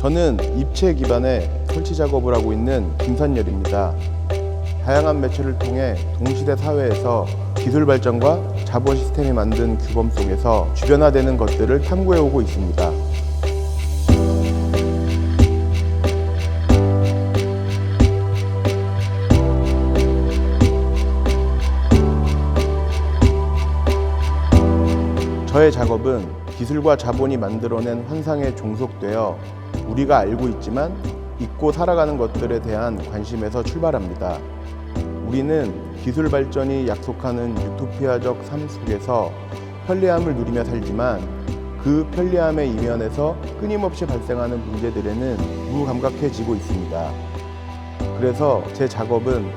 저는 입체 기반의 설치 작업을 하고 있는 김선열입니다. 다양한 매체를 통해 동시대 사회에서 기술 발전과 자본 시스템이 만든 규범 속에서 주변화되는 것들을 탐구해 오고 있습니다. 저의 작업은 기술과 자본이 만들어낸 환상에 종속되어 우리가 알고 있지만 잊고 살아가는 것들에 대한 관심에서 출발합니다. 우리는 기술 발전이 약속하는 유토피아적 삶 속에서 편리함을 누리며 살지만 그 편리함의 이면에서 끊임없이 발생하는 문제들에는 무감각해지고 있습니다. 그래서 제 작업은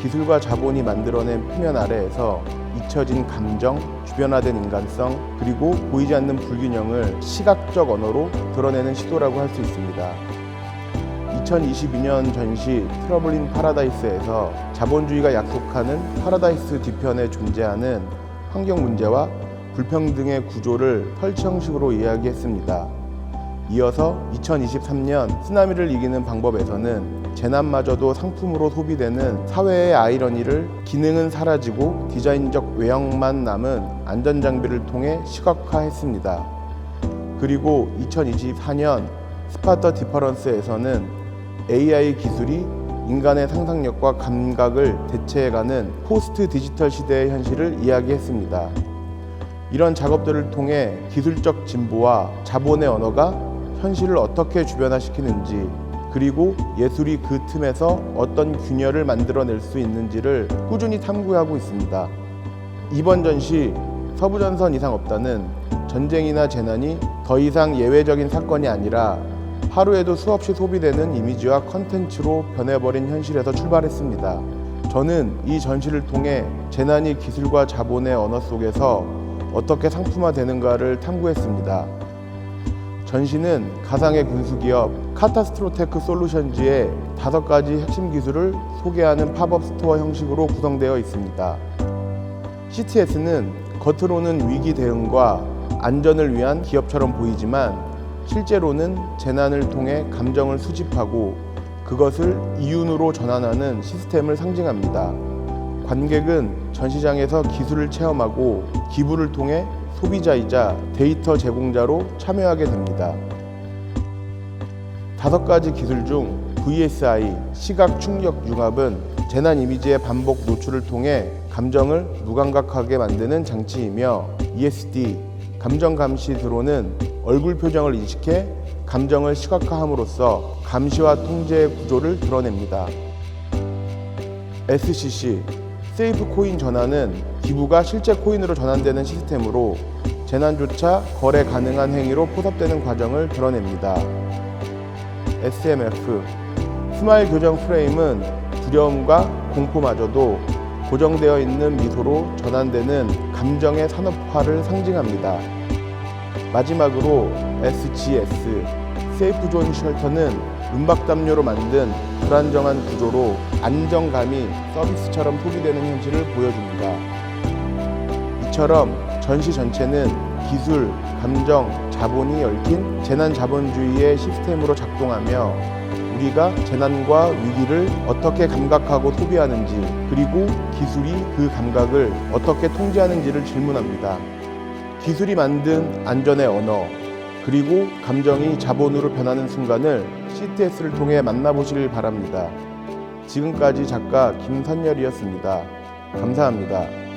기술과 자본이 만들어낸 표면 아래에서 잊혀진 감정, 주변화된 인간성, 그리고 보이지 않는 불균형을 시각적 언어로 드러내는 시도라고 할 수 있습니다. 2022년 전시 트러블인 파라다이스에서 자본주의가 약속하는 파라다이스 뒤편에 존재하는 환경 문제와 불평등의 구조를 펼치 형식으로 이야기했습니다. 이어서 2023년 쓰나미를 이기는 방법에서는 재난마저도 상품으로 소비되는 사회의 아이러니를 기능은 사라지고 디자인적 외형만 남은 안전장비를 통해 시각화했습니다. 그리고 2024년 스파터 디퍼런스에서는 AI 기술이 인간의 상상력과 감각을 대체해가는 포스트 디지털 시대의 현실을 이야기했습니다. 이런 작업들을 통해 기술적 진보와 자본의 언어가 현실을 어떻게 주변화시키는지 그리고 예술이 그 틈에서 어떤 균열을 만들어낼 수 있는지를 꾸준히 탐구하고 있습니다. 이번 전시 서부전선 이상 없다는 전쟁이나 재난이 더 이상 예외적인 사건이 아니라 하루에도 수없이 소비되는 이미지와 컨텐츠로 변해버린 현실에서 출발했습니다. 저는 이 전시를 통해 재난이 기술과 자본의 언어 속에서 어떻게 상품화되는가를 탐구했습니다. 전시는 가상의 군수기업 카타스트로테크 솔루션즈의 다섯 가지 핵심 기술을 소개하는 팝업 스토어 형식으로 구성되어 있습니다. CTS는 겉으로는 위기 대응과 안전을 위한 기업처럼 보이지만 실제로는 재난을 통해 감정을 수집하고 그것을 이윤으로 전환하는 시스템을 상징합니다. 관객은 전시장에서 기술을 체험하고 기부를 통해 소비자이자 데이터 제공자로 참여하게 됩니다. 다섯 가지 기술 중 VSI 시각 충격 융합은 재난 이미지의 반복 노출을 통해 감정을 무감각하게 만드는 장치이며 ESD 감정 감시 드론은 얼굴 표정을 인식해 감정을 시각화함으로써 감시와 통제의 구조를 드러냅니다. SCC 세이프 코인 전환은 기부가 실제 코인으로 전환되는 시스템으로 재난조차 거래 가능한 행위로 포섭되는 과정을 드러냅니다. SMF 스마일 교정 프레임은 두려움과 공포마저도 고정되어 있는 미소로 전환되는 감정의 산업화를 상징합니다. 마지막으로 SGS 세이프 존 쉘터는 음박 담요로 만든 불안정한 구조로 안정감이 서비스처럼 소비되는 현실을 보여줍니다. 이처럼 전시 전체는 기술, 감정, 자본이 얽힌 재난 자본주의의 시스템으로 작동하며 우리가 재난과 위기를 어떻게 감각하고 소비하는지 그리고 기술이 그 감각을 어떻게 통제하는지를 질문합니다. 기술이 만든 안전의 언어 그리고 감정이 자본으로 변하는 순간을 CTS를 통해 만나보시길 바랍니다. 지금까지 작가 김선열이었습니다. 감사합니다.